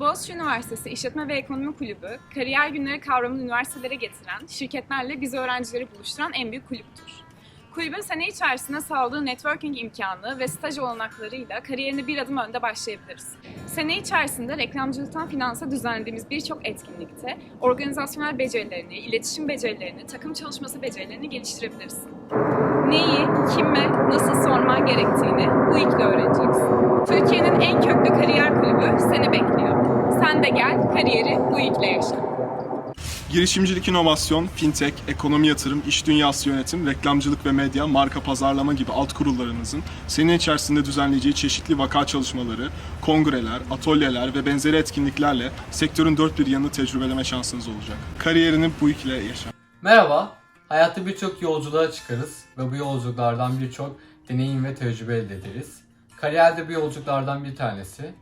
Boğaziçi Üniversitesi İşletme ve Ekonomi Kulübü, kariyer günleri kavramını üniversitelere getiren, şirketlerle biz öğrencileri buluşturan en büyük kulüptür. Kulübün sene içerisinde sağladığı networking imkanı ve staj olanaklarıyla kariyerine bir adım önde başlayabiliriz. Sene içerisinde reklamcılıktan finansa düzenlediğimiz birçok etkinlikte organizasyonel becerilerini, iletişim becerilerini, takım çalışması becerilerini geliştirebilirsin. Neyi, kime, nasıl sorman gerektiğini bu ikili öğreneceksin. Türkiye'nin en köklü kariyer kulübü. Sen de gel, kariyeri bu ikile yaşa. Girişimcilik, inovasyon, fintech, ekonomi yatırım, iş dünyası yönetim, reklamcılık ve medya, marka pazarlama gibi alt kurullarımızın sene içerisinde düzenleyeceği çeşitli vaka çalışmaları, kongreler, atölyeler ve benzeri etkinliklerle sektörün dört bir yanını tecrübeleme şansınız olacak. Kariyerini bu ikile yaşa. Merhaba, hayatta birçok yolculuğa çıkarız ve bu yolculuklardan birçok deneyim ve tecrübe elde ederiz. Kariyer de bu yolculuklardan bir tanesi.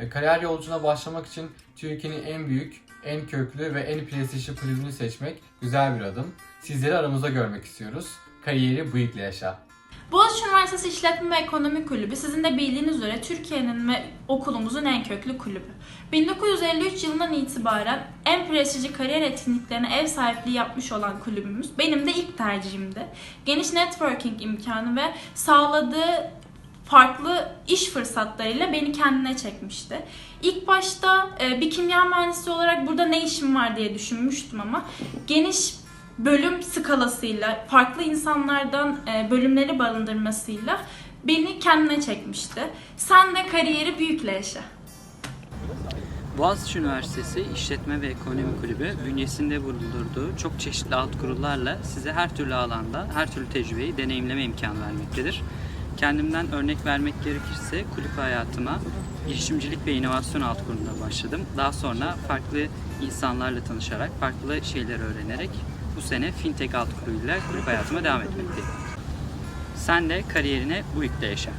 E, Kariyer yolculuğuna başlamak için Türkiye'nin en büyük, en köklü ve en prestijli kulübünü seçmek güzel bir adım. Sizleri aramızda görmek istiyoruz. Kariyeri ikle yaşa. Boğaziçi Üniversitesi İşletme ve Ekonomi Kulübü sizin de bildiğiniz üzere Türkiye'nin ve okulumuzun en köklü kulübü. 1953 yılından itibaren en prestijli kariyer etkinliklerine ev sahipliği yapmış olan kulübümüz benim de ilk tercihimdi. Geniş networking imkanı ve sağladığı farklı iş fırsatlarıyla beni kendine çekmişti. İlk başta e, bir kimya mühendisi olarak burada ne işim var diye düşünmüştüm ama geniş bölüm skalasıyla, farklı insanlardan e, bölümleri barındırmasıyla beni kendine çekmişti. Sen de kariyeri büyükle yaşa. Boğaziçi Üniversitesi İşletme ve Ekonomi Kulübü bünyesinde bulundurduğu çok çeşitli alt kurullarla size her türlü alanda her türlü tecrübeyi deneyimleme imkanı vermektedir. Kendimden örnek vermek gerekirse kulüp hayatıma girişimcilik ve inovasyon alt kurulunda başladım. Daha sonra farklı insanlarla tanışarak, farklı şeyler öğrenerek bu sene fintech alt kuruluyla kulüp hayatıma devam etmekteyim. Sen de kariyerine bu yükle yaşa.